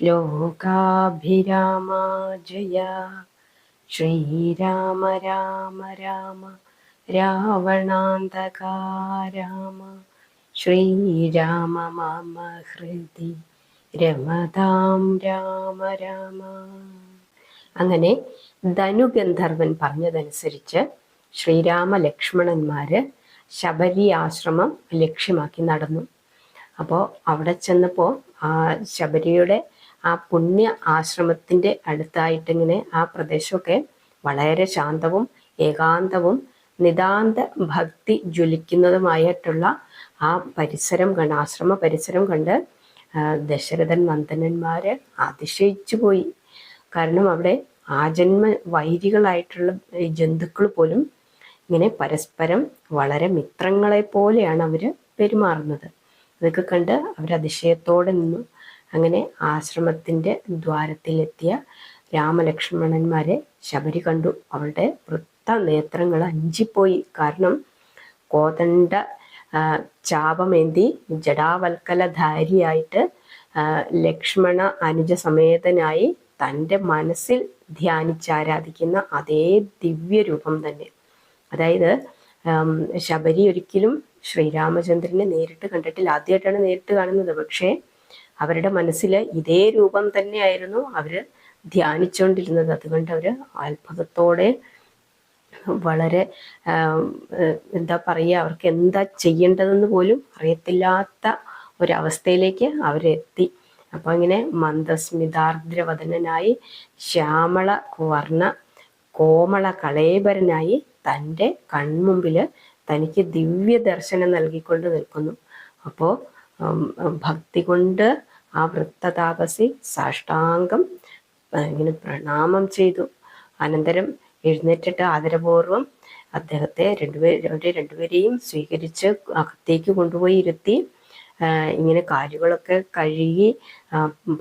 ലോകാഭിരാമ ജയ ശ്രീരാമ രാമ രാമ രാവണാന്തകാരാമ ശ്രീരാമ മമ ഹൃദി രമതാം രാമ രാമ അങ്ങനെ ധനുഗന്ധർവൻ പറഞ്ഞതനുസരിച്ച് ശ്രീരാമ ലക്ഷ്മണന്മാര് ശബരി ആശ്രമം ലക്ഷ്യമാക്കി നടന്നു. അപ്പോൾ അവിടെ ചെന്നപ്പോൾ ആ ശബരിയുടെ ആ പുണ്യ ആശ്രമത്തിന്റെ അടുത്തായിട്ടിങ്ങനെ ആ പ്രദേശമൊക്കെ വളരെ ശാന്തവും ഏകാന്തവും നിതാന്ത ഭക്തി ജ്വലിക്കുന്നതുമായിട്ടുള്ള ആ പരിസരം കണ്ട് ആശ്രമ പരിസരം കണ്ട് ദശരഥൻ നന്ദനന്മാര് അതിശയിച്ചു പോയി. കാരണം അവിടെ ആജന്മ വൈരികളായിട്ടുള്ള ജന്തുക്കൾ പോലും ഇങ്ങനെ പരസ്പരം വളരെ മിത്രങ്ങളെ പോലെയാണ് അവർ പെരുമാറുന്നത്. അതൊക്കെ കണ്ട് അവർ അതിശയത്തോടെ നിന്നു. അങ്ങനെ ആശ്രമത്തിന്റെ ദ്വാരത്തിലെത്തിയ രാമലക്ഷ്മണന്മാരെ ശബരി കണ്ടു. അവളുടെ വൃത്ത നേത്രങ്ങൾ അഞ്ചിപ്പോയി. കാരണം കോതണ്ട ചാപമേന്തി ജടാവൽക്കലധാരിയായിട്ട് ലക്ഷ്മണ അനുജ സമേതനായി തന്റെ മനസ്സിൽ ധ്യാനിച്ചാരാധിക്കുന്ന അതേ ദിവ്യരൂപം തന്നെ. അതായത് ശബരി ഒരിക്കലും ശ്രീരാമചന്ദ്രനെ നേരിട്ട് കണ്ടിട്ടില്ല. ആദ്യമായിട്ടാണ് നേരിട്ട് കാണുന്നത്. പക്ഷേ അവരുടെ മനസ്സിൽ ഇതേ രൂപം തന്നെയായിരുന്നു അവർ ധ്യാനിച്ചുകൊണ്ടിരുന്നത് അതുകൊണ്ട് അവർ അത്ഭുതത്തോടെ വളരെ എന്താ പറയുക അവർക്ക് എന്താ ചെയ്യേണ്ടതെന്ന് പോലും അറിയത്തില്ലാത്ത ഒരവസ്ഥയിലേക്ക് അവരെത്തി. അപ്പോൾ ഇങ്ങനെ മന്ദസ്മിതാർദ്രവദനായി ശ്യാമള വർണ കോമള കളേബരനായി തന്റെ കൺമുമ്പിൽ തനിക്ക് ദിവ്യ ദർശനം നൽകിക്കൊണ്ട് നിൽക്കുന്നു. അപ്പോൾ ഭക്തി കൊണ്ട് ആ വൃത്തതാപസി സാഷ്ടാംഗം ഇങ്ങനെ പ്രണാമം ചെയ്തു. അനന്തരം എഴുന്നേറ്റിട്ട് ആദരപൂർവം അദ്ദേഹത്തെ രണ്ടുപേരും രണ്ടുപേരെയും സ്വീകരിച്ച് അകത്തേക്ക് കൊണ്ടുപോയി ഇരുത്തി ഇങ്ങനെ കാലുകളൊക്കെ കഴുകി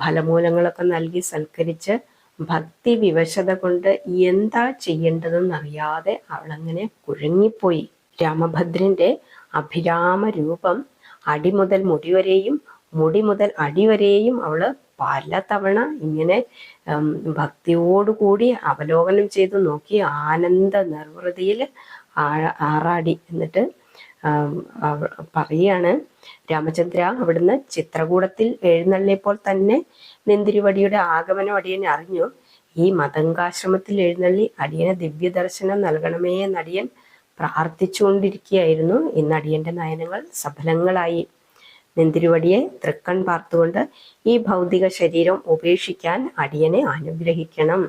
ഫലമൂലങ്ങളൊക്കെ നൽകി സൽക്കരിച്ച് ഭക്തി വിവശത കൊണ്ട് എന്താ ചെയ്യേണ്ടതെന്ന് അറിയാതെ അവളങ്ങനെ കുഴങ്ങിപ്പോയി. രാമഭദ്രന്റെ അഭിരാമ രൂപം അടിമുതൽ മുടിവരെയും മുടി മുതൽ അടിവരെയും അവൾ പല തവണ ഇങ്ങനെ ഭക്തിയോടുകൂടി അവലോകനം ചെയ്തു നോക്കി ആനന്ദ നിർവൃതിയിൽ ആറാടി എന്നിട്ട് പറയാണ് രാമചന്ദ്ര അവിടുന്ന് ചിത്രകൂടത്തിൽ എഴുന്നള്ളിയപ്പോൾ തന്നെ നെന്തിരിവടിയുടെ ആഗമനം അടിയൻ അറിഞ്ഞു. ഈ മതങ്കാശ്രമത്തിൽ എഴുന്നള്ളി അടിയന് ദിവ്യ ദർശനം നൽകണമേ എന്നടിയൻ പ്രാർത്ഥിച്ചുകൊണ്ടിരിക്കുകയായിരുന്നു. ഇന്ന് അടിയന്റെ നയനങ്ങൾ സഫലങ്ങളായി. നെന്തിരുവടിയെ തൃക്കൺ പാർത്തുകൊണ്ട് ഈ ഭൗതിക ശരീരം ഉപേക്ഷിക്കാൻ അടിയനെ അനുഗ്രഹിക്കണം.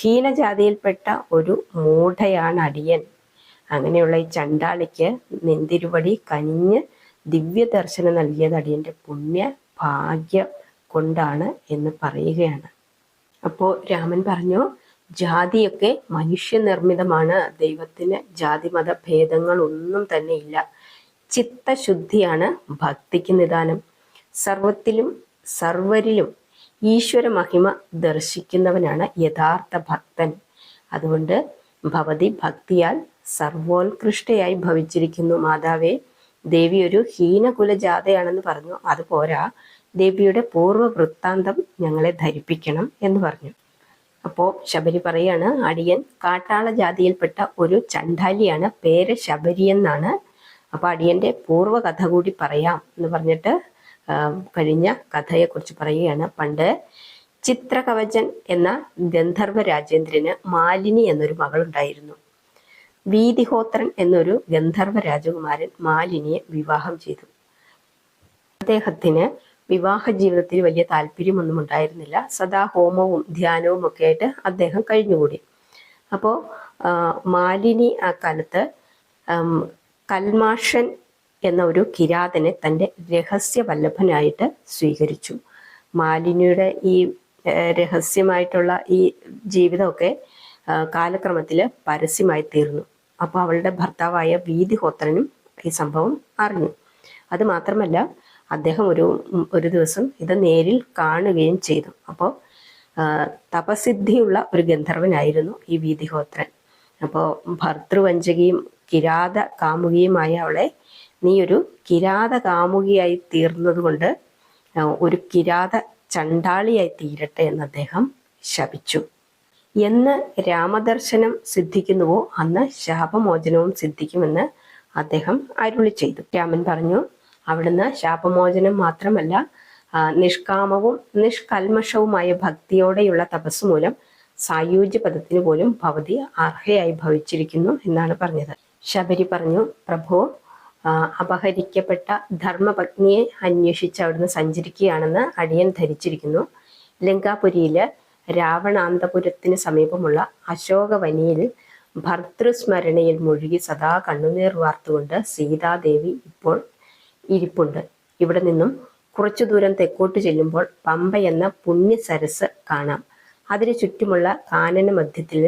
ഹീനജാതിയിൽപ്പെട്ട ഒരു മൂഢയാണ് അടിയൻ. അങ്ങനെയുള്ള ഈ ചണ്ടാളിക്ക് നെന്തിരുവടി കനിഞ്ഞ് ദിവ്യ ദർശനം നൽകിയത് അടിയന്റെ പുണ്യ ഭാഗ്യം കൊണ്ടാണ് എന്ന് പറയുകയാണ്. അപ്പോൾ രാമൻ പറഞ്ഞു ജാതിയൊക്കെ മനുഷ്യനിർമ്മിതമാണ്. ദൈവത്തിന് ജാതി മത ഭേദങ്ങൾ ഒന്നും തന്നെ ഇല്ല ചിത്തശുദ്ധിയാണ് ഭക്തിക്ക് നിദാനം. സർവത്തിലും സർവരിലും ഈശ്വര മഹിമ ദർശിക്കുന്നവനാണ് യഥാർത്ഥ ഭക്തൻ. അതുകൊണ്ട് ഭവതി ഭക്തിയാൽ സർവോത്കൃഷ്ടയായി ഭവിച്ചിരിക്കുന്നു. മാതാവേ ദേവി ഒരു ഹീനകുലജാതയാണെന്ന് പറഞ്ഞു. അതുപോരാ ദേവിയുടെ പൂർവ വൃത്താന്തം ഞങ്ങളെ ധരിപ്പിക്കണം എന്ന് പറഞ്ഞു. അപ്പോൾ ശബരി പറയാണ് അടിയൻ കാട്ടാള ജാതിയിൽപ്പെട്ട ഒരു ചണ്ടാലിയാണ് പേര് ശബരി എന്നാണ് അപ്പോൾ അടിയന്റെ പൂർവ കഥ കൂടി പറയാം എന്ന് പറഞ്ഞിട്ട് കഴിഞ്ഞ കഥയെക്കുറിച്ച് പറയുകയാണ്. പണ്ട് ചിത്രകവചൻ എന്ന ഗന്ധർവ രാജേന്ദ്രന് മാലിനി എന്നൊരു മകളുണ്ടായിരുന്നു. വീതിഹോത്രൻ എന്നൊരു ഗന്ധർവ രാജകുമാരൻ മാലിനിയെ വിവാഹം ചെയ്തു. അദ്ദേഹത്തിന് വിവാഹ ജീവിതത്തിൽ വലിയ താല്പര്യമൊന്നും ഉണ്ടായിരുന്നില്ല. സദാ ഹോമവും ധ്യാനവും ഒക്കെ ആയിട്ട് അദ്ദേഹം കഴിഞ്ഞുകൂടി. അപ്പോൾ മാലിനി ആ കാലത്ത് കൽമാഷൻ എന്ന ഒരു കിരാതനെ തന്റെ രഹസ്യ വല്ലഭനായിട്ട് സ്വീകരിച്ചു. മാലിനിയുടെ ഈ രഹസ്യമായിട്ടുള്ള ഈ ജീവിതമൊക്കെ കാലക്രമത്തിൽ പരസ്യമായി തീർന്നു. അപ്പോൾ അവളുടെ ഭർത്താവായ വീതിഹോത്രനും ഈ സംഭവം അറിഞ്ഞു. അത് മാത്രമല്ല അദ്ദേഹം ഒരു ഒരു ദിവസം ഇത് നേരിൽ കാണുകയും ചെയ്തു. അപ്പോൾ തപസിദ്ധിയുള്ള ഒരു ഗന്ധർവനായിരുന്നു ഈ വീതിഹോത്രൻ. അപ്പോൾ ഭർത്തൃവഞ്ചകിയും കിരാത കാമുകിയുമായ അവളെ നീ ഒരു കിരാത കാമുകിയായി തീർന്നതുകൊണ്ട് ഒരു കിരാത ചണ്ടാളിയായി തീരട്ടെ എന്ന് അദ്ദേഹം ശപിച്ചു. എന്ന് രാമദർശനം സിദ്ധിക്കുന്നുവോ അന്ന് ശാപമോചനവും സിദ്ധിക്കുമെന്ന് അദ്ദേഹം അരുളി ചെയ്തു. രാമൻ പറഞ്ഞു അവിടുന്ന് ശാപമോചനം മാത്രമല്ല നിഷ്കാമവും നിഷ്കൽമഷവുമായ ഭക്തിയോടെയുള്ള തപസ് മൂലം സായുജ്യ പദത്തിന് പോലും ഭവതി അർഹയായി ഭവിച്ചിരിക്കുന്നു എന്നാണ് പറഞ്ഞത്. ശബരി പറഞ്ഞു പ്രഭു അപഹരിക്കപ്പെട്ട ധർമ്മപത്നിയെ അന്വേഷിച്ച് അവിടുന്ന് സഞ്ചരിക്കുകയാണെന്ന് അടിയൻ ധരിച്ചിരിക്കുന്നു. ലങ്കാപുരിയിൽ രാവണാന്തപുരത്തിന് സമീപമുള്ള അശോകവനിയിൽ ഭർതൃസ്മരണയിൽ മുഴുകി സദാ കണ്ണുനീർ വാർത്തുകൊണ്ട് സീതാദേവി ഇപ്പോൾ ഇരിപ്പുണ്ട്. ഇവിടെ നിന്നും കുറച്ചു ദൂരം തെക്കോട്ട് ചെല്ലുമ്പോൾ പമ്പ എന്ന പുണ്യ സരസ് കാണാം. അതിനു ചുറ്റുമുള്ള കാനന മധ്യത്തിൽ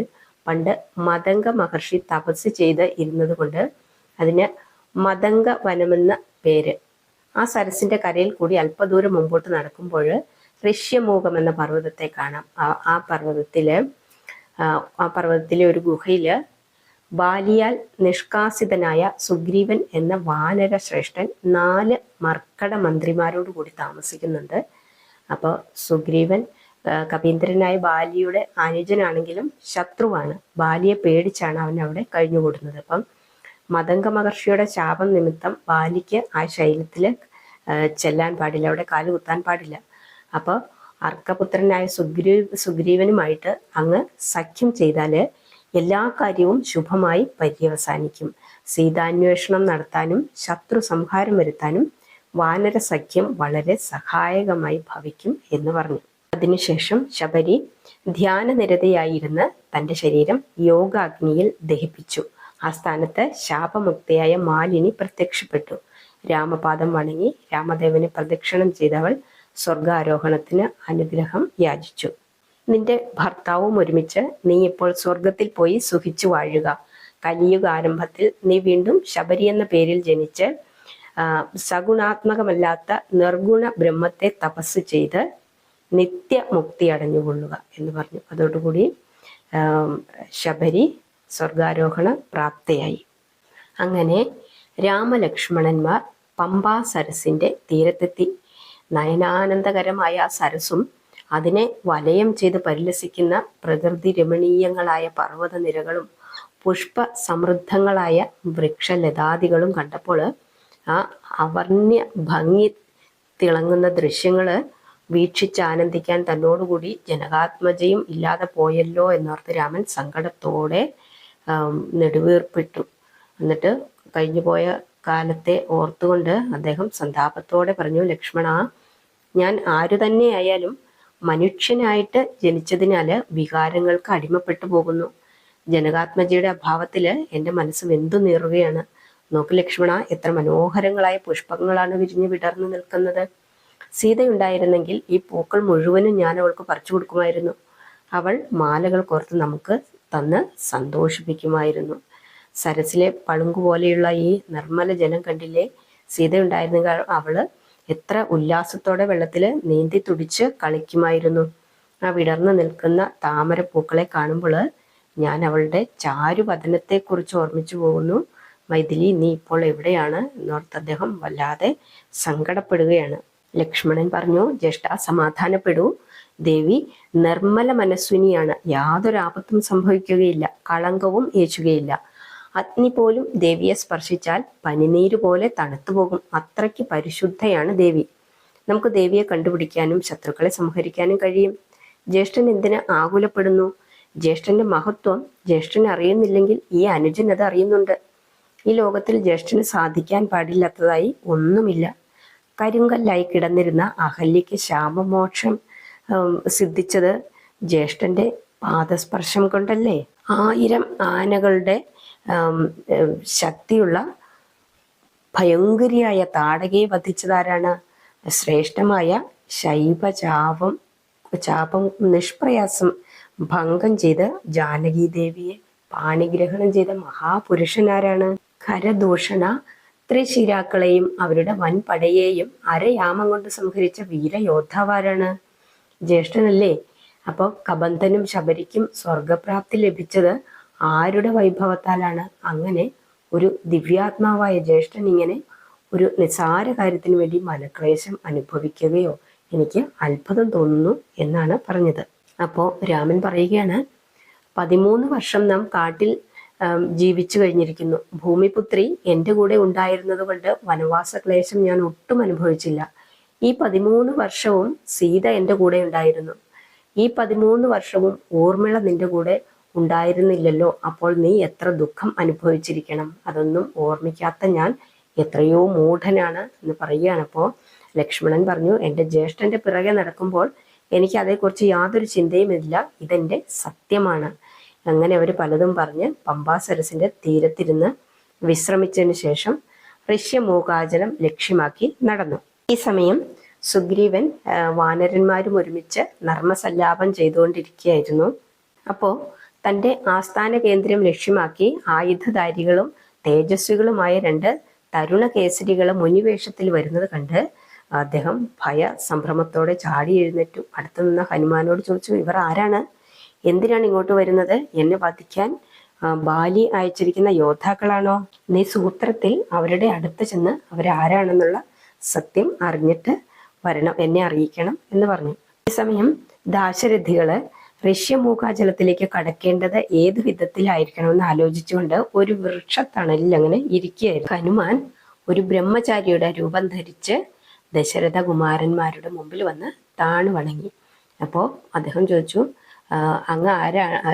പണ്ട് മതംഗ മഹർഷി തപസ് ചെയ്ത് ഇരുന്നത് കൊണ്ട് അതിന് മതംഗ വനമെന്ന പേര്. ആ സരസിന്റെ കരയിൽ കൂടി അല്പദൂരം മുമ്പോട്ട് നടക്കുമ്പോൾ ഋഷ്യമൂഖം എന്ന പർവതത്തെ കാണാം. ആ പർവതത്തിൽ ആ പർവതത്തിലെ ഒരു ഗുഹയിൽ ബാലിയാൽ നിഷ്കാസിതനായ സുഗ്രീവൻ എന്ന വാനര ശ്രേഷ്ഠൻ നാല് മർക്കട മന്ത്രിമാരോട് കൂടി താമസിക്കുന്നുണ്ട്. അപ്പോൾ സുഗ്രീവൻ കപീന്ദ്രനായ ബാലിയുടെ അനുജനാണെങ്കിലും ശത്രുവാണ്. ബാലിയെ പേടിച്ചാണ് അവൻ അവിടെ കഴിഞ്ഞുകൂടുന്നത്. അപ്പം മതംഗ മഹർഷിയുടെ ശാപം നിമിത്തം ബാലിക്ക് ആ ശൈലത്തിൽ ചെല്ലാൻ പാടില്ല. അവിടെ കാൽ കുത്താൻ പാടില്ല. അപ്പോൾ അർക്കപുത്രനായ സുഗ്രീവ് സുഗ്രീവനുമായിട്ട് അങ്ങ് സഖ്യം ചെയ്താൽ എല്ലാ കാര്യവും ശുഭമായി പര്യവസാനിക്കും. സീതാന്വേഷണം നടത്താനും ശത്രു സംഹാരം വരുത്താനും വാനര സഖ്യം വളരെ സഹായകമായി ഭവിക്കും എന്ന് പറഞ്ഞു. അതിനുശേഷം ശബരി ധ്യാനനിരതയായിരുന്ന് തന്റെ ശരീരം യോഗാഗ്നിയിൽ ദഹിപ്പിച്ചു. ആ സ്ഥാനത്ത് ശാപമുക്തയായ മാലിനി പ്രത്യക്ഷപ്പെട്ടു. രാമപാദം വണങ്ങി രാമദേവനെ പ്രദക്ഷിണം ചെയ്തവൾ സ്വർഗാരോഹണത്തിന് അനുഗ്രഹം യാചിച്ചു. നിന്റെ ഭർത്താവും ഒരുമിച്ച് നീ ഇപ്പോൾ സ്വർഗത്തിൽ പോയി സുഖിച്ചു വാഴുക. കലിയുഗ ആരംഭത്തിൽ നീ വീണ്ടും ശബരി എന്ന പേരിൽ ജനിച്ച് സഗുണാത്മകമല്ലാത്ത നിർഗുണ ബ്രഹ്മത്തെ തപസ് ചെയ്ത് നിത്യമുക്തി അടഞ്ഞുകൊള്ളുക എന്ന് പറഞ്ഞു. അതോടുകൂടി ശബരി സ്വർഗാരോഹണ പ്രാപ്തയായി. അങ്ങനെ രാമലക്ഷ്മണന്മാർ പമ്പാ സരസിന്റെ തീരത്തെത്തി. നയനാനന്ദകരമായ സരസും അതിനെ വലയം ചെയ്ത് പരിലസിക്കുന്ന പ്രകൃതി രമണീയങ്ങളായ പർവത നിരകളും പുഷ്പ സമൃദ്ധങ്ങളായ വൃക്ഷലതാദികളും കണ്ടപ്പോൾ ആ അവർണ്യ ഭംഗി തിളങ്ങുന്ന ദൃശ്യങ്ങൾ വീക്ഷിച്ച് ആനന്ദിക്കാൻ തന്നോടുകൂടി ജനകാത്മജയും ഇല്ലാതെ പോയല്ലോ എന്നോർത്ത് രാമൻ സങ്കടത്തോടെ നെടുവീർപ്പിട്ടു. എന്നിട്ട് കഴിഞ്ഞു പോയ കാലത്തെ ഓർത്തുകൊണ്ട് അദ്ദേഹം സന്താപത്തോടെ പറഞ്ഞു ലക്ഷ്മണ ഞാൻ ആരു തന്നെയായാലും മനുഷ്യനായിട്ട് ജനിച്ചതിനാൽ വികാരങ്ങൾക്ക് അടിമപ്പെട്ടു പോകുന്നു. ജനകാത്മജിയുടെ അഭാവത്തിൽ എന്റെ മനസ്സ് വെന്തു നീറുകയാണ്? നോക്ക് ലക്ഷ്മണ എത്ര മനോഹരങ്ങളായ പുഷ്പങ്ങളാണ് വിരിഞ്ഞു വിടർന്നു നിൽക്കുന്നത്. സീതയുണ്ടായിരുന്നെങ്കിൽ ഈ പൂക്കൾ മുഴുവനും ഞാൻ അവൾക്ക് പറിച്ചു കൊടുക്കുമായിരുന്നു. അവൾ മാലകൾ കോർത്ത് നമുക്ക് തന്ന് സന്തോഷിപ്പിക്കുമായിരുന്നു. സരസിലെ പളുങ്കു പോലെയുള്ള ഈ നിർമ്മല ജലം കണ്ടില്ലേ? സീതയുണ്ടായിരുന്നെങ്കിൽ അവൾ എത്ര ഉല്ലാസത്തോടെ വെള്ളത്തിൽ നീന്തി തുടിച്ച് കളിക്കുമായിരുന്നു. ആ വിടർന്നു നിൽക്കുന്ന താമര പൂക്കളെ കാണുമ്പോൾ ഞാൻ അവളുടെ കുറിച്ച് ഓർമ്മിച്ചു പോകുന്നു. മൈഥിലി നീ ഇപ്പോൾ എവിടെയാണ്? എന്നോർത്ത് അദ്ദേഹം വല്ലാതെ സങ്കടപ്പെടുകയാണ്. ലക്ഷ്മണൻ പറഞ്ഞു ജ്യേഷ്ഠ സമാധാനപ്പെടൂ. ദേവി നിർമ്മല മനസ്വിനിയാണ്. യാതൊരു ആപത്തും സംഭവിക്കുകയില്ല. കളങ്കവും ഏച്ചുകയില്ല അഗ്നി പോലും ദേവിയെ സ്പർശിച്ചാൽ പനിനീര് പോലെ തണുത്തുപോകും അത്രയ്ക്ക് പരിശുദ്ധയാണ് ദേവി. നമുക്ക് ദേവിയെ കണ്ടുപിടിക്കാനും ശത്രുക്കളെ സംഹരിക്കാനും കഴിയും. ജ്യേഷ്ഠൻ എന്തിന് ആകുലപ്പെടുന്നു? ജ്യേഷ്ഠന്റെ മഹത്വം ജ്യേഷ്ഠൻ അറിയുന്നില്ലെങ്കിൽ ഈ അനുജൻ അത് അറിയുന്നുണ്ട്. ഈ ലോകത്തിൽ ജ്യേഷ്ഠന് സാധിക്കാൻ പാടില്ലാത്തതായി ഒന്നുമില്ല. കരിങ്കല്ലായി കിടന്നിരുന്ന അഹല്യയ്ക്ക് ശാപമോക്ഷം സിദ്ധിച്ചത് ജ്യേഷ്ഠന്റെ പാദസ്പർശം കൊണ്ടല്ലേ? ആയിരം ആനകളുടെ ശക്തിയുള്ള ഭയങ്കരിയായ താടകയെ വധിച്ചതാരാണ്? ശ്രേഷ്ഠമായ ശൈവചാപം ചാപം നിഷ്പ്രയാസം ഭംഗം ചെയ്ത് ജാനകി ദേവിയെ പാണിഗ്രഹണം ചെയ്ത മഹാപുരുഷനാരാണ്? ഖരദൂഷണ ത്രിശിരാക്കളെയും അവരുടെ വൻപടയെയും അരയാമം കൊണ്ട് സംഹരിച്ച വീരയോദ്ധാവാരാണ്. ജ്യേഷ്ഠനല്ലേ? അപ്പോൾ കബന്ധനും ശബരിക്കും സ്വർഗപ്രാപ്തി ലഭിച്ചത് ആരുടെ വൈഭവത്താലാണ്? അങ്ങനെ ഒരു ദിവ്യാത്മാവായ ജ്യേഷ്ഠൻ ഇങ്ങനെ ഒരു നിസാര കാര്യത്തിന് വേണ്ടി മനക്ലേശം അനുഭവിക്കുകയോ എനിക്ക് അത്ഭുതം തോന്നുന്നു എന്നാണ് പറഞ്ഞത്. അപ്പോൾ രാമൻ പറയുകയാണ് പതിമൂന്ന് വർഷം നാം കാട്ടിൽ ജീവിച്ചു കഴിഞ്ഞിരിക്കുന്നു. ഭൂമിപുത്രി എന്റെ കൂടെ ഉണ്ടായിരുന്നത് കൊണ്ട് വനവാസ ക്ലേശം ഞാൻ ഒട്ടും അനുഭവിച്ചില്ല. ഈ പതിമൂന്ന് വർഷവും സീത എന്റെ കൂടെ ഉണ്ടായിരുന്നു. ഈ പതിമൂന്ന് വർഷവും ഊർമിള നിന്റെ കൂടെ ഉണ്ടായിരുന്നില്ലല്ലോ. അപ്പോൾ നീ എത്ര ദുഃഖം അനുഭവിച്ചിരിക്കണം? അതൊന്നും ഓർമ്മിക്കാത്ത ഞാൻ എത്രയോ മൂഢനാണ് എന്ന് പറയുകയാണ്. ലക്ഷ്മണൻ പറഞ്ഞു എന്റെ ജ്യേഷ്ഠന്റെ പിറകെ നടക്കുമ്പോൾ എനിക്ക് അതേക്കുറിച്ച് യാതൊരു ചിന്തയുമില്ല. ഇതെന്റെ സത്യമാണ്. അങ്ങനെ അവർ പലതും പറഞ്ഞ് പമ്പാസരസിന്റെ തീരത്തിരുന്ന് വിശ്രമിച്ചതിന് ശേഷം ഋഷ്യമൂകാചലം ലക്ഷ്യമാക്കി നടന്നു. ഈ സമയം സുഗ്രീവൻ വാനരന്മാരും ഒരുമിച്ച് നർമ്മസല്ലാപം ചെയ്തുകൊണ്ടിരിക്കുകയായിരുന്നു. അപ്പോൾ തന്റെ ആസ്ഥാന കേന്ദ്രം ലക്ഷ്യമാക്കി ആയുധധാരികളും തേജസ്വികളുമായ രണ്ട് തരുണ കേസരികൾ മുനിവേഷത്തിൽ വരുന്നത് കണ്ട് അദ്ദേഹം ഭയ സംഭ്രമത്തോടെ ചാടി എഴുന്നേറ്റു. അടുത്തു നിന്ന ഹനുമാനോട് ചോദിച്ചു ഇവർ ആരാണ്? എന്തിനാണ് ഇങ്ങോട്ട് വരുന്നത്? എന്നെ വധിക്കാൻ ബാലി അയച്ചിരിക്കുന്ന യോദ്ധാക്കളാണോ? നീ സൂത്രത്തിൽ അവരുടെ അടുത്ത് ചെന്ന് അവരാരാണെന്നുള്ള സത്യം അറിഞ്ഞിട്ട് വരണം എന്നെ അറിയിക്കണം എന്ന് പറഞ്ഞു. ഈ സമയം ദാശരഥികൾ ഋഷ്യമൂകാചലത്തിലേക്ക് കടക്കേണ്ടത് ഏത് വിധത്തിലായിരിക്കണമെന്ന് ആലോചിച്ചുകൊണ്ട് ഒരു വൃക്ഷത്തണലിൽ അങ്ങനെ ഇരിക്കുകയായിരുന്നു. ഹനുമാൻ ഒരു ബ്രഹ്മചാരിയുടെ രൂപം ധരിച്ച് ദശരഥ കുമാരന്മാരുടെ മുമ്പിൽ വന്ന് താണു വണങ്ങി. അപ്പോൾ അദ്ദേഹം ചോദിച്ചു "ആ, അങ്ങ് ആരാ ആ,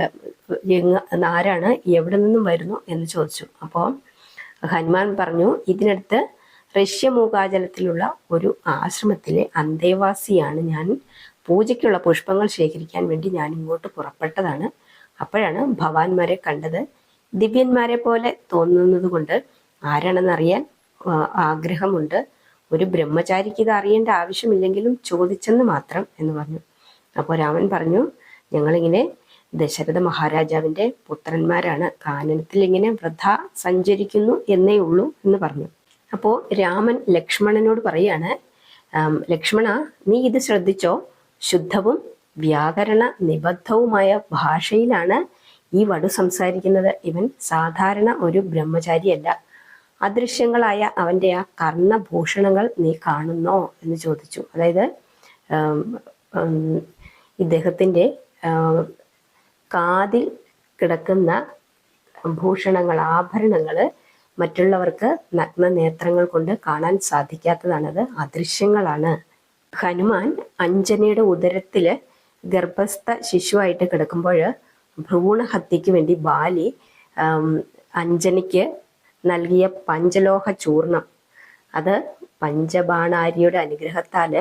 എങ്ങ് ആരാണ് എവിടെ നിന്നും വരുന്നു എന്ന് ചോദിച്ചു. അപ്പോൾ ഹനുമാൻ പറഞ്ഞു ഇതിനടുത്ത് ഋഷ്യമൂകാചലത്തിലുള്ള ഒരു ആശ്രമത്തിലെ അന്തേവാസിയാണ് ഞാൻ. പൂജയ്ക്കുള്ള പുഷ്പങ്ങൾ ശേഖരിക്കാൻ വേണ്ടി ഞാൻ ഇങ്ങോട്ട് പുറപ്പെട്ടതാണ്. അപ്പോഴാണ് ഭവാന്മാരെ കണ്ടത്. ദിവ്യന്മാരെ പോലെ തോന്നുന്നത് കൊണ്ട് ആരാണെന്നറിയാൻ ആഗ്രഹമുണ്ട്. ഒരു ബ്രഹ്മചാരിക്ക് ഇത് അറിയേണ്ട ആവശ്യമില്ലെങ്കിലും ചോദിച്ചെന്ന് മാത്രം എന്ന് പറഞ്ഞു. അപ്പോൾ രാമൻ പറഞ്ഞു ഞങ്ങളിങ്ങനെ ദശരഥ മഹാരാജാവിന്റെ പുത്രന്മാരാണ്. കാനനത്തിൽ ഇങ്ങനെ വൃഥ സഞ്ചരിക്കുന്നു എന്നേ ഉള്ളൂ എന്ന് പറഞ്ഞു. അപ്പോൾ രാമൻ ലക്ഷ്മണനോട് പറയാണ് ലക്ഷ്മണ നീ ഇത് ശ്രദ്ധിച്ചോ? ശുദ്ധവും വ്യാകരണ നിബദ്ധവുമായ ഭാഷയിലാണ് ഈ വടു സംസാരിക്കുന്നത്. ഇവൻ സാധാരണ ഒരു ബ്രഹ്മചാരിയല്ല. അദൃശ്യങ്ങളായ അവന്റെ ആ കർണഭൂഷണങ്ങൾ നീ കാണുന്നോ? എന്ന് ചോദിച്ചു. അതായത് ഇദ്ദേഹത്തിന്റെ കാതിൽ കിടക്കുന്ന ഭൂഷണങ്ങൾ ആഭരണങ്ങൾ മറ്റുള്ളവർക്ക് നഗ്ന നേത്രങ്ങൾ കൊണ്ട് കാണാൻ സാധിക്കാത്തതാണത്. അദൃശ്യങ്ങളാണ്. ഹനുമാൻ അഞ്ജനയുടെ ഉദരത്തിൽ ഗർഭസ്ഥ ശിശുവായിട്ട് കിടക്കുമ്പോൾ ഭ്രൂണഹത്യയ്ക്ക് വേണ്ടി ബാലി അഞ്ജനയ്ക്ക് നൽകിയ പഞ്ചലോഹ ചൂർണം. അത് പഞ്ചബാണാരിയുടെ അനുഗ്രഹത്താൽ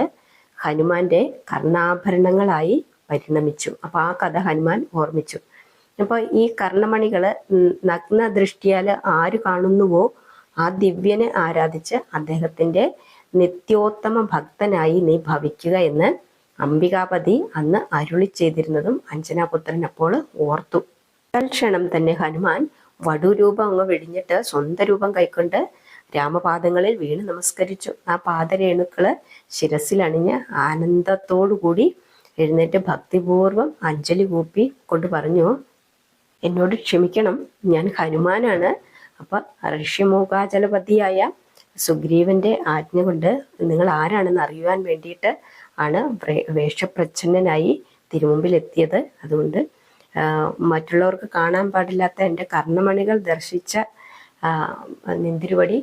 ഹനുമാന്റെ കർണാഭരണങ്ങളായി പരിണമിച്ചു. അപ്പൊ ആ കഥ ഹനുമാൻ ഓർമ്മിച്ചു. അപ്പൊ ഈ കർണമണികൾ നഗ്ന ദൃഷ്ടിയാൽ ആര് കാണുന്നുവോ ആ ദിവ്യനെ ആരാധിച്ച് അദ്ദേഹത്തിന്റെ നിത്യോത്തമ ഭക്തനായി നീ ഭവിക്കുക എന്ന് അംബികാപതി അന്ന് അരുളി ചെയ്തിരുന്നതും അഞ്ജനാപുത്രൻ അപ്പോൾ ഓർത്തു. തൽക്ഷണം തന്നെ ഹനുമാൻ വടുരൂപം അങ്ങ് വെടിഞ്ഞിട്ട് സ്വന്തം രൂപം കൈക്കൊണ്ട് രാമപാദങ്ങളിൽ വീണ് നമസ്കരിച്ചു. ആ പാദരേണുക്കൾ ശിരസിലണിഞ്ഞ് ആനന്ദത്തോടുകൂടി എഴുന്നേറ്റ് ഭക്തിപൂർവം അഞ്ജലി കൂപ്പി കൊണ്ട് പറഞ്ഞു എന്നോട് ക്ഷമിക്കണം ഞാൻ ഹനുമാനാണ്. അപ്പൊ ഋഷ്യമൂകാചലപതിയായ സുഗ്രീവന്റെ ആജ്ഞ കൊണ്ട് നിങ്ങൾ ആരാണെന്ന് അറിയുവാൻ വേണ്ടിയിട്ട് ആണ് വേഷപ്രച്ഛന്നനായി തിരുമുമ്പിൽ എത്തിയത് അതുകൊണ്ട് മറ്റുള്ളവർക്ക് കാണാൻ പാടില്ലാത്ത എന്റെ കർണമണികൾ ദർശിച്ച നിന്തിരുവടി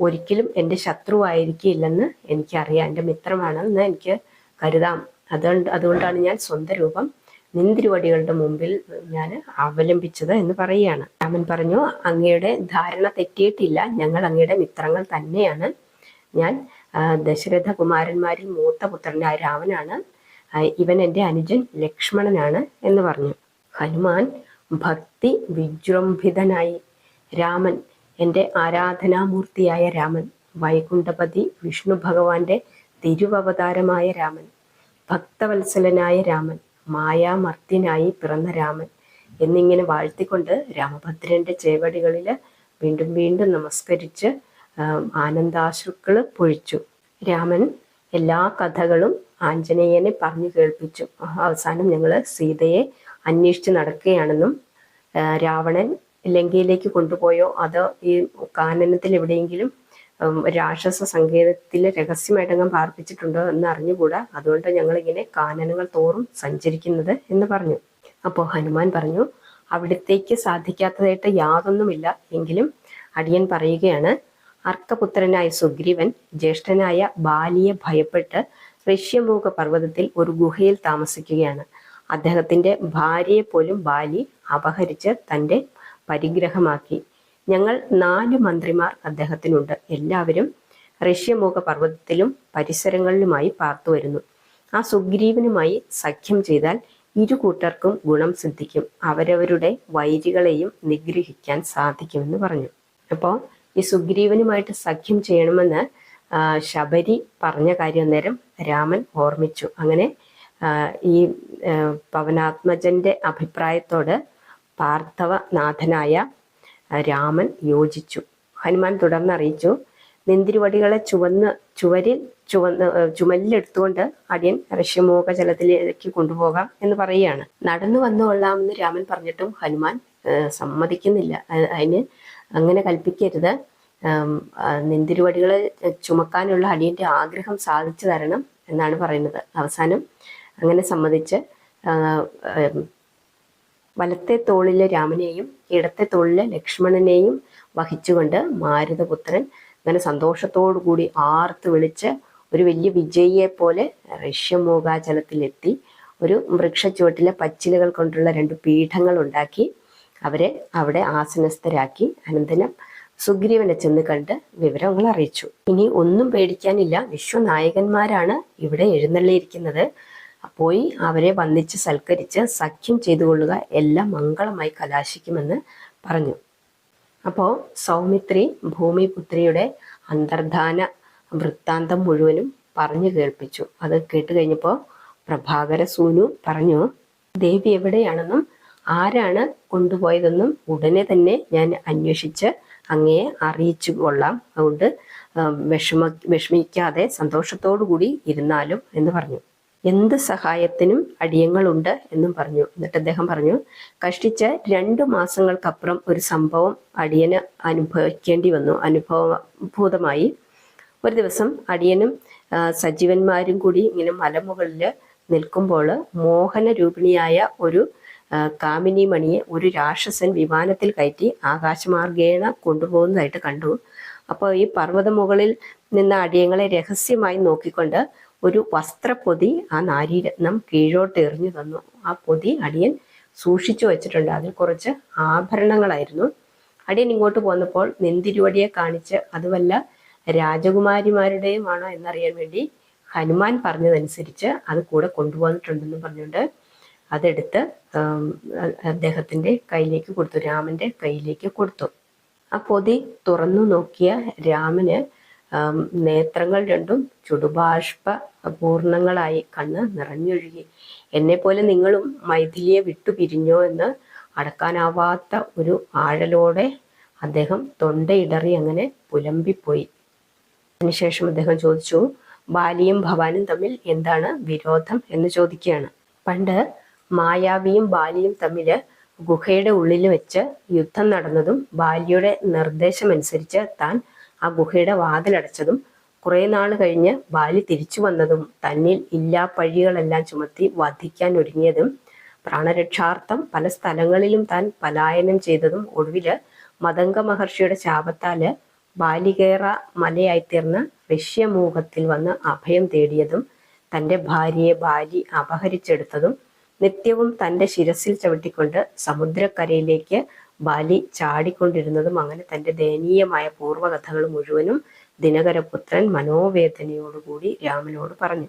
ഒരിക്കലും എന്റെ ശത്രുവായിരിക്കില്ലെന്ന് എനിക്കറിയാം. എന്റെ മിത്രമാണെന്ന് എനിക്ക് കരുതാം. അതുകൊണ്ട് അതുകൊണ്ടാണ് ഞാൻ സ്വന്തം രൂപം നിന്തിരുവടികളുടെ മുമ്പിൽ ഞാൻ അവലംബിച്ചത് എന്ന് പറയുകയാണ്. രാമൻ പറഞ്ഞു അങ്ങയുടെ ധാരണ തെറ്റിയിട്ടില്ല. ഞങ്ങൾ അങ്ങയുടെ മിത്രങ്ങൾ തന്നെയാണ്. ഞാൻ ദശരഥ കുമാരന്മാരിൽ മൂത്ത പുത്രനായ രാമനാണ് ഇവൻ എന്റെ അനുജൻ ലക്ഷ്മണനാണ് എന്ന് പറഞ്ഞു. ഹനുമാൻ ഭക്തി വിജൃംഭിതനായി. രാമൻ എന്റെ ആരാധനാമൂർത്തിയായ രാമൻ വൈകുണ്ഠപതി വിഷ്ണു ഭഗവാന്റെ തിരുവവതാരമായ രാമൻ ഭക്തവത്സലനായ രാമൻ മായാമർത്തിനായി പിറന്ന രാമൻ എന്നിങ്ങനെ വാഴ്ത്തിക്കൊണ്ട് രാമഭദ്രന്റെ ചേവടികളിൽ വീണ്ടും വീണ്ടും നമസ്കരിച്ച് ആനന്ദാശ്രുക്കൾ പൊഴിച്ചു. രാമൻ എല്ലാ കഥകളും ആഞ്ജനേയനെ പറഞ്ഞു കേൾപ്പിച്ചു. അവസാനം ഞങ്ങൾ സീതയെ അന്വേഷിച്ച് നടക്കുകയാണെന്നും രാവണൻ ലങ്കയിലേക്ക് കൊണ്ടുപോയോ? അതോ ഈ കാനനത്തിൽ എവിടെയെങ്കിലും രാക്ഷസ സങ്കേതത്തിൽ രഹസ്യമായിട്ടങ്ങ് പാർപ്പിച്ചിട്ടുണ്ടോ എന്ന് അറിഞ്ഞുകൂടാ. അതുകൊണ്ട് ഞങ്ങൾ ഇങ്ങനെ കാനനങ്ങൾ തോറും സഞ്ചരിക്കുന്നത് എന്ന് പറഞ്ഞു. അപ്പോൾ ഹനുമാൻ പറഞ്ഞു അവിടത്തേക്ക് സാധിക്കാത്തതായിട്ട് യാതൊന്നുമില്ല. എങ്കിലും അടിയൻ പറയുകയാണ് അർക്കപുത്രനായ സുഗ്രീവൻ ജ്യേഷ്ഠനായ ബാലിയെ ഭയപ്പെട്ട് ഋഷ്യമൂഖ പർവതത്തിൽ ഒരു ഗുഹയിൽ താമസിക്കുകയാണ്. അദ്ദേഹത്തിന്റെ ഭാര്യയെ പോലും ബാലി അപഹരിച്ച് തന്റെ പരിഗ്രഹമാക്കി. ഞങ്ങൾ നാല് മന്ത്രിമാർ അദ്ദേഹത്തിനുണ്ട്. എല്ലാവരും ഋഷ്യമുഖ പർവതത്തിലും പരിസരങ്ങളിലുമായി പാർത്തു വരുന്നു. ആ സുഗ്രീവനുമായി സഖ്യം ചെയ്താൽ ഇരു കൂട്ടർക്കും ഗുണം സിദ്ധിക്കും. അവരവരുടെ വൈരികളെയും നിഗ്രഹിക്കാൻ സാധിക്കുമെന്ന് പറഞ്ഞു. അപ്പോൾ ഈ സുഗ്രീവനുമായിട്ട് സഖ്യം ചെയ്യണമെന്ന് ശബരി പറഞ്ഞ കാര്യം നേരം രാമൻ ഓർമ്മിച്ചു. അങ്ങനെ ഈ പവനാത്മജന്റെ അഭിപ്രായത്തോട് പാർത്ഥവനാഥനായ രാമൻ യോജിച്ചു. ഹനുമാൻ തുടർന്നറിയിച്ചു നെന്തിരുവടികളെ ചുവന്ന് ചുവരിൽ ചുവന്ന് ചുമലിലെടുത്തുകൊണ്ട് അടിയൻ ഋഷ്യമോക ജലത്തിലേക്ക് കൊണ്ടുപോകാം എന്ന് പറയുകയാണ്. നടന്നു വന്നുകൊള്ളാമെന്ന് രാമൻ പറഞ്ഞിട്ടും ഹനുമാൻ സമ്മതിക്കുന്നില്ല. അതിന് അങ്ങനെ കൽപ്പിക്കരുത്. നെന്തിരുവടികളെ ചുമക്കാനുള്ള അടിയന്റെ ആഗ്രഹം സാധിച്ചു തരണം എന്നാണ് പറയുന്നത്. അവസാനം അങ്ങനെ സമ്മതിച്ച് വലത്തെ തോളിലെ രാമനെയും ഇടത്തെ തോളിലെ ലക്ഷ്മണനെയും വഹിച്ചുകൊണ്ട് മാരുതപുത്രൻ അങ്ങനെ സന്തോഷത്തോടു കൂടി ആർത്ത് വിളിച്ച് ഒരു വലിയ വിജയിയെ പോലെ ഋഷ്യമൂകാചലത്തിലെത്തി ഒരു വൃക്ഷച്ചുവട്ടിലെ പച്ചിലകൾ കൊണ്ടുള്ള രണ്ട് പീഠങ്ങൾ ഉണ്ടാക്കി അവരെ അവിടെ ആസനസ്ഥരാക്കി അനന്തരം സുഗ്രീവനെ ചെന്ന് കണ്ട് വിവരങ്ങൾ അറിയിച്ചു. ഇനി ഒന്നും പേടിക്കാനില്ല. വിശ്വനായകന്മാരാണ് ഇവിടെ എഴുന്നള്ളിയിരിക്കുന്നത്. പോയി അവരെ വന്നിച്ച് സൽക്കരിച്ച് സഖ്യം ചെയ്തു കൊള്ളുക എല്ലാം മംഗളമായി കലാശിക്കുമെന്ന് പറഞ്ഞു. അപ്പോൾ സൗമിത്രി ഭൂമിപുത്രിയുടെ അന്തർധാന വൃത്താന്തം മുഴുവനും പറഞ്ഞു കേൾപ്പിച്ചു. അത് കേട്ട് കഴിഞ്ഞപ്പോൾ പ്രഭാകര സൂനു പറഞ്ഞു ദേവി എവിടെയാണെന്നും ആരാണ് കൊണ്ടുപോയതെന്നും ഉടനെ തന്നെ ഞാൻ അന്വേഷിച്ച് അങ്ങയെ അറിയിച്ചു കൊള്ളാം. അതുകൊണ്ട് വിഷമ വിഷമിക്കാതെ സന്തോഷത്തോടു കൂടി ഇരുന്നാലും എന്ന് പറഞ്ഞു. എന്ത് സഹായത്തിനും അടിയങ്ങളുണ്ട് എന്നും പറഞ്ഞു. എന്നിട്ട് അദ്ദേഹം പറഞ്ഞു കഷ്ടിച്ച് രണ്ടു മാസങ്ങൾക്കപ്പുറം ഒരു സംഭവം അടിയന് അനുഭവിക്കേണ്ടി വന്നു. അനുഭവഭൂതമായി. ഒരു ദിവസം അടിയനും സജീവന്മാരും കൂടി ഇങ്ങനെ മലമുകളിൽ നിൽക്കുമ്പോൾ മോഹന രൂപിണിയായ ഒരു കാമിനി മണിയെ ഒരു രാക്ഷസൻ വിമാനത്തിൽ കയറ്റി ആകാശമാർഗേണ കൊണ്ടുപോകുന്നതായിട്ട് കണ്ടു. അപ്പോൾ ഈ പർവത മുകളിൽ നിന്ന് അടിയങ്ങളെ രഹസ്യമായി നോക്കിക്കൊണ്ട് ഒരു വസ്ത്രപ്പൊതി ആ നാരീരത്നം കീഴോട്ട് എറിഞ്ഞു തന്നു. ആ പൊതി അടിയൻ സൂക്ഷിച്ചു വെച്ചിട്ടുണ്ട്. അതിൽ കുറച്ച് ആഭരണങ്ങളായിരുന്നു. അടിയൻ ഇങ്ങോട്ട് പോന്നപ്പോൾ നെന്തിരുവടിയെ കാണിച്ച് അതുവല്ല രാജകുമാരിമാരുടെയുമാണോ എന്നറിയാൻ വേണ്ടി ഹനുമാൻ പറഞ്ഞതനുസരിച്ച് അത് കൂടെ കൊണ്ടുപോന്നിട്ടുണ്ടെന്ന് പറഞ്ഞുകൊണ്ട് അതെടുത്ത് അദ്ദേഹത്തിന്റെ കയ്യിലേക്ക് കൊടുത്തു. രാമന്റെ കയ്യിലേക്ക് കൊടുത്തു. ആ പൊതി തുറന്നു നോക്കിയ രാമന് നേത്രങ്ങൾ രണ്ടും ചുടുബാഷ്പ പൂർണങ്ങളായി കണ്ണ് നിറഞ്ഞൊഴുകി. എന്നെ പോലെ നിങ്ങളും മൈഥിലിയെ വിട്ടുപിരിഞ്ഞോ എന്ന് അടക്കാനാവാത്ത ഒരു ആഴലോടെ അദ്ദേഹം തൊണ്ടയിടറി അങ്ങനെ പുലമ്പിപ്പോയി. അതിനുശേഷം അദ്ദേഹം ചോദിച്ചു ബാലിയും ഭവാനും തമ്മിൽ എന്താണ് വിരോധം എന്ന് ചോദിക്കുകയാണ്. പണ്ട് മായാവിയും ബാലിയും തമ്മിൽ ഗുഹയുടെ ഉള്ളിൽ വെച്ച് യുദ്ധം നടന്നതും ബാലിയുടെ നിർദ്ദേശമനുസരിച്ച് താൻ ആ ഗുഹയുടെ വാതിലടച്ചതും കുറെ നാൾ കഴിഞ്ഞ് ബാലി തിരിച്ചു വന്നതും തന്നിൽ ഇല്ലാ പഴികളെല്ലാം ചുമത്തി വധിക്കാൻ ഒരുങ്ങിയതും പ്രാണരക്ഷാർത്ഥം പല സ്ഥലങ്ങളിലും താൻ പലായനം ചെയ്തതും ഒടുവിൽ മതംഗ മഹർഷിയുടെ ശാപത്താൽ ബാലികേറ മലയായിത്തീർന്ന ഋഷ്യമൂഹത്തിൽ വന്ന് അഭയം തേടിയതും തന്റെ ഭാര്യയെ ബാലി അപഹരിച്ചെടുത്തതും നിത്യവും തന്റെ ശിരസിൽ ചവിട്ടിക്കൊണ്ട് സമുദ്രക്കരയിലേക്ക് ബാലി ചാടിക്കൊണ്ടിരുന്നതും അങ്ങനെ തന്റെ ദയനീയമായ പൂർവകഥകൾ മുഴുവനും ദിനകരപുത്രൻ മനോവേദനയോടുകൂടി രാമനോട് പറഞ്ഞു.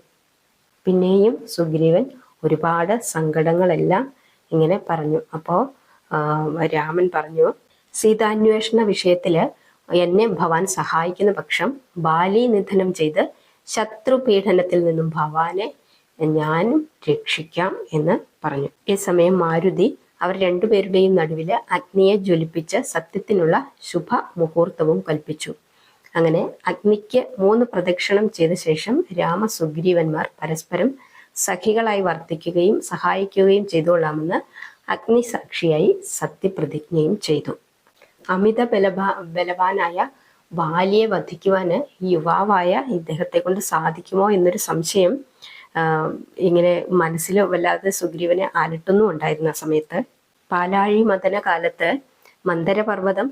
പിന്നെയും സുഗ്രീവൻ ഒരുപാട് സങ്കടങ്ങളെല്ലാം ഇങ്ങനെ പറഞ്ഞു. അപ്പോൾ രാമൻ പറഞ്ഞു സീതാന്വേഷണ വിഷയത്തിൽ എന്നെ ഭവാൻ സഹായിക്കുന്ന പക്ഷം ബാലി നിധനം ചെയ്ത് ശത്രുപീഡനത്തിൽ നിന്നും ഭവാനെ ഞാനും രക്ഷിക്കാം എന്ന് പറഞ്ഞു. ഈ സമയം മാരുതി അവർ രണ്ടുപേരുടെയും നടുവിൽ അഗ്നിയെ ജ്വലിപ്പിച്ച് സത്യത്തിനുള്ള ശുഭ മുഹൂർത്തവും കൽപ്പിച്ചു. അങ്ങനെ അഗ്നിക്ക് മൂന്ന് പ്രദക്ഷിണം ചെയ്ത ശേഷം രാമസുഗ്രീവന്മാർ പരസ്പരം സഖികളായി വർത്തിക്കുകയും സഹായിക്കുകയും ചെയ്തുകൊള്ളാമെന്ന് അഗ്നിസാക്ഷിയായി സത്യപ്രതിജ്ഞയും ചെയ്തു. അമിത ബലഭാ ബലവാനായ ബാലിയെ വധിക്കുവാന് യുവാവായ ഇദ്ദേഹത്തെ കൊണ്ട് സാധിക്കുമോ എന്നൊരു സംശയം ഇങ്ങനെ മനസ്സിൽ വല്ലാതെ സുഗ്രീവനെ അലട്ടുന്നുണ്ടായിരുന്നു ഉണ്ടായിരുന്ന സമയത്ത്. പാലാഴി മദന കാലത്ത് മന്ദരപർവതം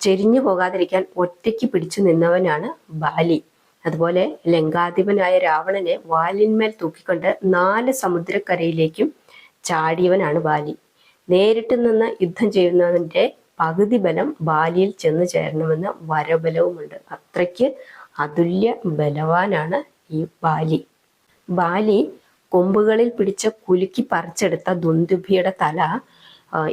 ചെരിഞ്ഞു പോകാതിരിക്കാൻ ഒറ്റയ്ക്ക് പിടിച്ചു നിന്നവനാണ് ബാലി. അതുപോലെ ലങ്കാധിപനായ രാവണനെ വാലിന്മേൽ തൂക്കിക്കൊണ്ട് നാല് സമുദ്രക്കരയിലേക്കും ചാടിയവനാണ് ബാലി. നേരിട്ട് നിന്ന് യുദ്ധം ചെയ്യുന്നതിന്റെ പകുതി ബലം ബാലിയിൽ ചെന്ന് ചേരണമെന്ന് വരബലവുമുണ്ട്. അത്രയ്ക്ക് അതുല്യ ബലവാനാണ് ഈ ബാലി. ബാലി കൊമ്പുകളിൽ പിടിച്ച കുലുക്കി പറിച്ചെടുത്ത ദുന്ദുഭിയുടെ തല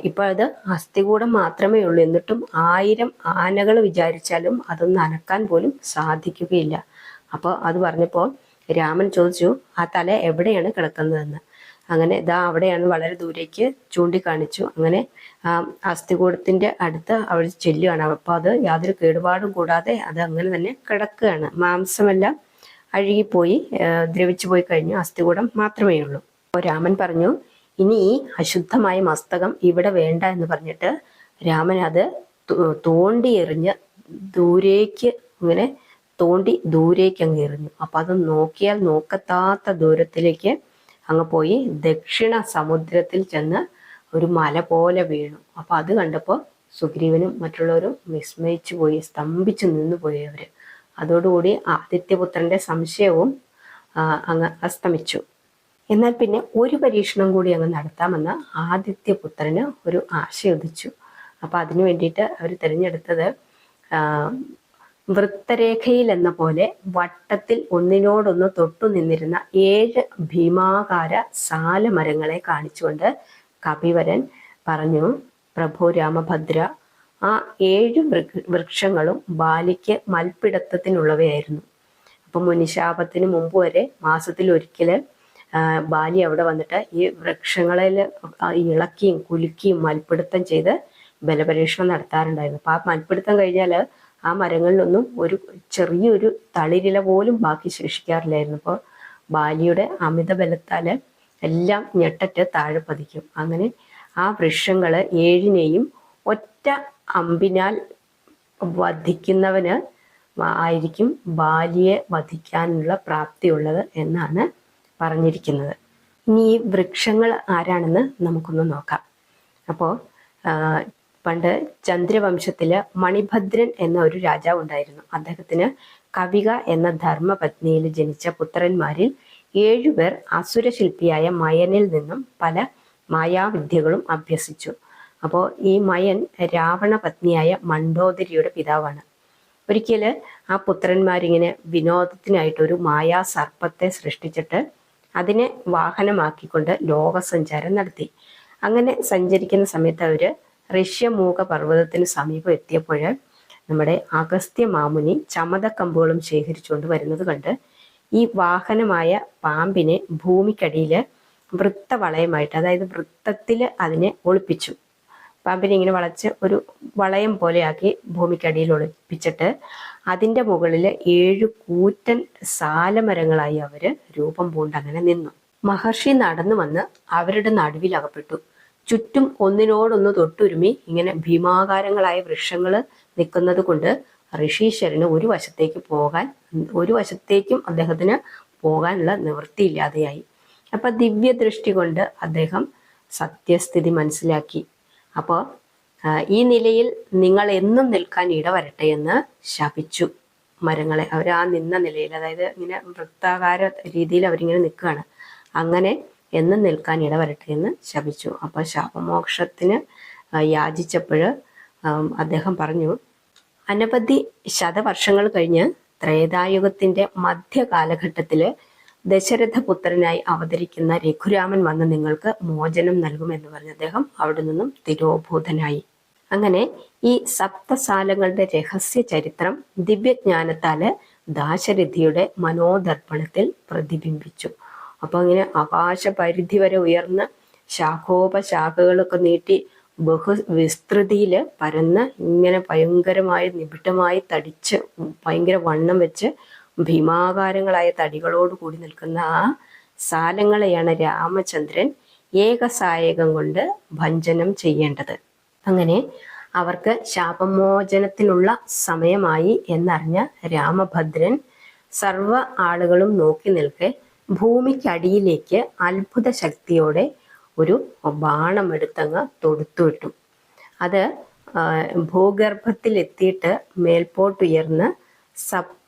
ഇപ്പോൾ അത് അസ്ഥികൂടം മാത്രമേ ഉള്ളൂ. എന്നിട്ടും ആയിരം ആനകൾ വിചാരിച്ചാലും അതൊന്ന് അനക്കാൻ പോലും സാധിക്കുകയില്ല. അപ്പോൾ അത് പറഞ്ഞപ്പോൾ രാമൻ ചോദിച്ചു ആ തല എവിടെയാണ് കിടക്കുന്നതെന്ന്? അങ്ങനെ ഇതാ അവിടെയാണ് വളരെ ദൂരേക്ക് ചൂണ്ടിക്കാണിച്ചു. അങ്ങനെ അസ്ഥികൂടത്തിന്റെ അടുത്ത് അവൾ ചെല്ലുകയാണ്. അപ്പോൾ അത് യാതൊരു കേടുപാടും കൂടാതെ അത് അങ്ങനെ തന്നെ കിടക്കുകയാണ്. മാംസമെല്ലാം അഴുകിപ്പോയി ദ്രവിച്ചു പോയി കഴിഞ്ഞു. അസ്ഥികൂടം മാത്രമേ ഉള്ളൂ. അപ്പോൾ രാമൻ പറഞ്ഞു ഇനി ഈ അശുദ്ധമായ മസ്തകം ഇവിടെ വേണ്ട എന്ന് പറഞ്ഞിട്ട് രാമൻ അത് തോണ്ടി എറിഞ്ഞ് ദൂരേക്ക് ഇങ്ങനെ തോണ്ടി ദൂരേക്ക് അങ്ങ് എറിഞ്ഞു. അപ്പൊ അത് നോക്കിയാൽ നോക്കത്താത്ത ദൂരത്തിലേക്ക് അങ്ങ് പോയി ദക്ഷിണ സമുദ്രത്തിൽ ചെന്ന് ഒരു മല പോലെ വീണു. അപ്പൊ അത് കണ്ടപ്പോൾ സുഗ്രീവനും മറ്റുള്ളവരും വിസ്മയിച്ചു പോയി സ്തംഭിച്ചു നിന്ന് പോയി അവർ അതോടുകൂടി ആദിത്യപുത്രന്റെ സംശയവും അങ്ങ് അസ്തമിച്ചു. എന്നാൽ പിന്നെ ഒരു പരീക്ഷണം കൂടി അങ്ങ് നടത്താമെന്ന് ആദിത്യ പുത്രന് ഒരു ആശയൊതിച്ചു അപ്പൊ അതിനു വേണ്ടിയിട്ട് അവർ തിരഞ്ഞെടുത്തത് വൃത്തരേഖയിൽ എന്ന പോലെ വട്ടത്തിൽ ഒന്നിനോടൊന്ന് തൊട്ടു നിന്നിരുന്ന ഏഴ് ഭീമാകാര സാലമരങ്ങളെ കാണിച്ചുകൊണ്ട് കപിവരൻ പറഞ്ഞു പ്രഭു രാമഭദ്ര ആ ഏഴ് വൃക്ഷങ്ങളും ബാലിക്ക് മൽപ്പിടത്തത്തിനുള്ളവയായിരുന്നു. അപ്പൊ മുനിശാപത്തിന് മുമ്പ് വരെ മാസത്തിൽ ഒരിക്കൽ ആ, ബാലി അവിടെ വന്നിട്ട് ഈ വൃക്ഷങ്ങളിൽ ഇളക്കിയും കുലുക്കിയും മൽപ്പിടുത്തം ചെയ്ത് ബലപരീക്ഷണം നടത്താറുണ്ടായിരുന്നു. അപ്പൊ ആ മൽപ്പിടുത്തം കഴിഞ്ഞാൽ ആ മരങ്ങളിലൊന്നും ഒരു ചെറിയൊരു തളിരില പോലും ബാക്കി ശേഷിക്കാറില്ലായിരുന്നു അപ്പോൾ ബാലിയുടെ അമിത ബലത്താൽ എല്ലാം ഞെട്ടറ്റ് താഴെ പതിക്കും. അങ്ങനെ ആ വൃക്ഷങ്ങൾ ഏഴിനെയും ഒറ്റ അമ്പിനാൽ വധിക്കുന്നവന് ആയിരിക്കും ബാലിയെ വധിക്കാനുള്ള പ്രാപ്തിയുള്ളത് എന്നാണ് പറഞ്ഞിരിക്കുന്നത്. ഇനി ഈ വൃക്ഷങ്ങൾ ആരാണെന്ന് നമുക്കൊന്ന് നോക്കാം. അപ്പോൾ പണ്ട് ചന്ദ്രവംശത്തിൽ മണിഭദ്രൻ എന്ന ഒരു രാജാവ് ഉണ്ടായിരുന്നു. അദ്ദേഹത്തിന് കവിക എന്ന ധർമ്മപത്നിയിൽ ജനിച്ച പുത്രന്മാരിൽ ഏഴുപേർ അസുരശില്പിയായ മയനിൽ നിന്നും പല മായാവിദ്യകളും അഭ്യസിച്ചു. അപ്പോൾ ഈ മയൻ രാവണ പത്നിയായ മണ്ഡോദരിയുടെ പിതാവാണ്. ഒരിക്കൽ ആ പുത്രന്മാരിങ്ങനെ വിനോദത്തിനായിട്ടൊരു മായാ സർപ്പത്തെ സൃഷ്ടിച്ചിട്ട് അതിനെ വാഹനമാക്കിക്കൊണ്ട് ലോകസഞ്ചാരം നടത്തി. അങ്ങനെ സഞ്ചരിക്കുന്ന സമയത്ത് അവർ ഋഷ്യമൂക പർവതത്തിന് സമീപം എത്തിയപ്പോൾ നമ്മുടെ അഗസ്ത്യ മാമുനി ചമതക്കമ്പുകളും ശേഖരിച്ചുകൊണ്ട് വരുന്നത് കണ്ട് ഈ വാഹനമായ പാമ്പിനെ ഭൂമിക്കടിയിൽ വൃത്തവളയമായിട്ട് അതായത് വൃത്തത്തിൽ അതിനെ ഒളിപ്പിച്ചു. പാമ്പിനെ ഇങ്ങനെ വളച്ച് ഒരു വളയം പോലെയാക്കി ഭൂമിക്കടിയിൽ ഒളിപ്പിച്ചിട്ട് അതിന്റെ മുകളിൽ ഏഴ് കൂറ്റൻ സാലമരങ്ങളായി അവർ രൂപം പൂണ്ട് അങ്ങനെ നിന്നു. മഹർഷി നടന്നു വന്ന് അവരുടെ നടുവിൽ അകപ്പെട്ടു. ചുറ്റും ഒന്നിനോടൊന്ന് തൊട്ടുരുമി ഇങ്ങനെ ഭീമാകാരങ്ങളായ വൃക്ഷങ്ങൾ നിൽക്കുന്നത് കൊണ്ട് ഋഷീശ്വരന് ഒരു വശത്തേക്ക് പോകാൻ ഒരു വശത്തേക്കും അദ്ദേഹത്തിന് പോകാനുള്ള നിവൃത്തിയില്ലാതെയായി. അപ്പൊ ദിവ്യദൃഷ്ടി കൊണ്ട് അദ്ദേഹം സത്യസ്ഥിതി മനസ്സിലാക്കി. അപ്പോൾ ഈ നിലയിൽ നിങ്ങൾ എന്നും നിൽക്കാൻ ഇടവരട്ടെ എന്ന് ശപിച്ചു മരങ്ങളെ. അവർ ആ നിന്ന നിലയിൽ അതായത് ഇങ്ങനെ വൃത്താകാര രീതിയിൽ അവരിങ്ങനെ നിൽക്കുകയാണ്. അങ്ങനെ എന്നും നിൽക്കാൻ ഇടവരട്ടെ എന്ന് ശപിച്ചു. അപ്പോൾ ശാപമോക്ഷത്തിന് യാചിച്ചപ്പോൾ അദ്ദേഹം പറഞ്ഞു അനവധി ശതവർഷങ്ങൾ കഴിഞ്ഞ് ത്രേതായുഗത്തിന്റെ മധ്യകാലഘട്ടത്തിൽ ദശരഥപുത്രനായി അവതരിക്കുന്ന രഘുരാമൻ വന്ന് നിങ്ങൾക്ക് മോചനം നൽകുമെന്ന് പറഞ്ഞ അദ്ദേഹം അവിടെ നിന്നും തിരോഭൂതനായി അങ്ങനെ ഈ സപ്തസാലങ്ങളുടെ രഹസ്യ ചരിത്രം ദിവ്യജ്ഞാനത്താൽ ദാശരഥിയുടെ മനോദർപ്പണത്തിൽ പ്രതിബിംബിച്ചു. അപ്പൊ അങ്ങനെ ആകാശ പരിധി വരെ ഉയർന്ന ശാഖോപശാഖകളൊക്കെ നീട്ടി ബഹു വിസ്തൃതിയിൽ പരന്ന് ഇങ്ങനെ ഭയങ്കരമായി നിബിഡമായി തടിച്ച് ഭയങ്കര വണ്ണം വെച്ച് ഭീമാകാരങ്ങളായ തടികളോട് കൂടി നിൽക്കുന്ന ആ സാലങ്ങളെയാണ് രാമചന്ദ്രൻ ഏകസായകം കൊണ്ട് ഭഞ്ജനം ചെയ്യേണ്ടത്. അങ്ങനെ അവർക്ക് ശാപമോചനത്തിനുള്ള സമയമായി എന്നറിഞ്ഞ രാമഭദ്രൻ സർവ ആളുകളും നോക്കി നിൽക്കെ ഭൂമിക്കടിയിലേക്ക് അത്ഭുത ശക്തിയോടെ ഒരു ബാണമെടുത്തങ്ങ് തൊടുത്തുവിട്ടു അത് ഭൂഗർഭത്തിൽ എത്തിയിട്ട് മേൽപോട്ടുയർന്ന്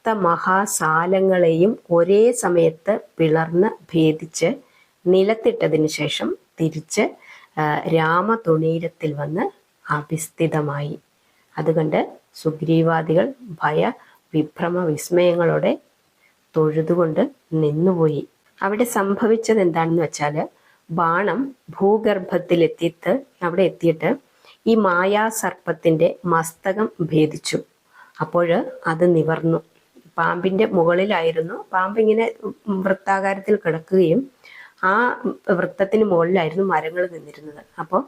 സപ്തമഹാസാലങ്ങളെയും ഒരേ സമയത്ത് പിളർന്ന് ഭേദിച്ച് നിലത്തിട്ടതിന് ശേഷം തിരിച്ച് രാമതുണീരത്തിൽ വന്ന് അഭിസ്ഥിതമായി. അതുകൊണ്ട് സുഗ്രീവാദികൾ ഭയ വിഭ്രമ വിസ്മയങ്ങളോടെ തൊഴുതുകൊണ്ട് നിന്നുപോയി. അവിടെ സംഭവിച്ചത് എന്താണെന്ന് വെച്ചാൽ ബാണം ഭൂഗർഭത്തിൽ എത്തിയിട്ട് അവിടെ എത്തിയിട്ട് ഈ മായാസർപ്പത്തിന്റെ മസ്തകം ഭേദിച്ചു. അപ്പോൾ അത് നിവർന്നു. പാമ്പിന്റെ മുകളിലായിരുന്നു. പാമ്പ് ഇങ്ങനെ വൃത്താകാരത്തിൽ കിടക്കുകയും ആ വൃത്തത്തിന് മുകളിലായിരുന്നു മരങ്ങൾ നിന്നിരുന്നത്. അപ്പോൾ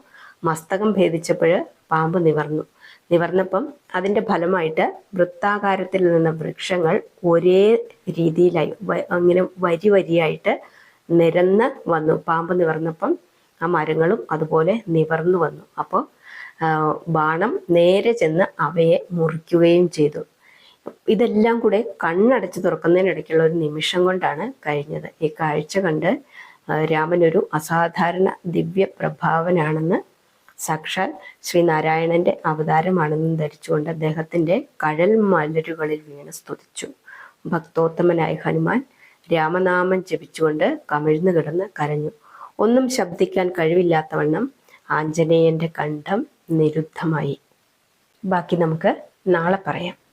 മസ്തകം ഭേദിച്ചപ്പോൾ പാമ്പ് നിവർന്നു. നിവർന്നപ്പം അതിന്റെ ഫലമായിട്ട് വൃത്താകാരത്തിൽ നിന്ന വൃക്ഷങ്ങൾ ഒരേ രീതിയിലായി അങ്ങനെ വരി വരിയായിട്ട് നിരന്ന് വന്നു. പാമ്പ് നിവർന്നപ്പം ആ മരങ്ങളും അതുപോലെ നിവർന്നു വന്നു. അപ്പോൾ ബാണം നേരെ ചെന്ന് അവയെ മുറിക്കുകയും ചെയ്തു. ഇതെല്ലാം കൂടെ കണ്ണടച്ച് തുറക്കുന്നതിനിടയ്ക്കുള്ള ഒരു നിമിഷം കൊണ്ടാണ് കഴിഞ്ഞത്. ഈ കാഴ്ച കണ്ട് രാമൻ ഒരു അസാധാരണ ദിവ്യ പ്രഭാവനാണെന്ന് സാക്ഷാൽ ശ്രീനാരായണന്റെ അവതാരമാണെന്നും ധരിച്ചുകൊണ്ട് അദ്ദേഹത്തിന്റെ കഴൽ മലരുകളിൽ വീണ് സ്തുതിച്ചു. ഭക്തോത്തമനായ ഹനുമാൻ രാമനാമം ജപിച്ചുകൊണ്ട് കമിഴ്ന്നു കിടന്ന് കരഞ്ഞു. ഒന്നും ശബ്ദിക്കാൻ കഴിവില്ലാത്തവണ്ണം ആഞ്ജനേയന്റെ കണ്ഠം നിരുദ്ധമായി. ബാക്കി നമുക്ക് നാളെ പറയാം.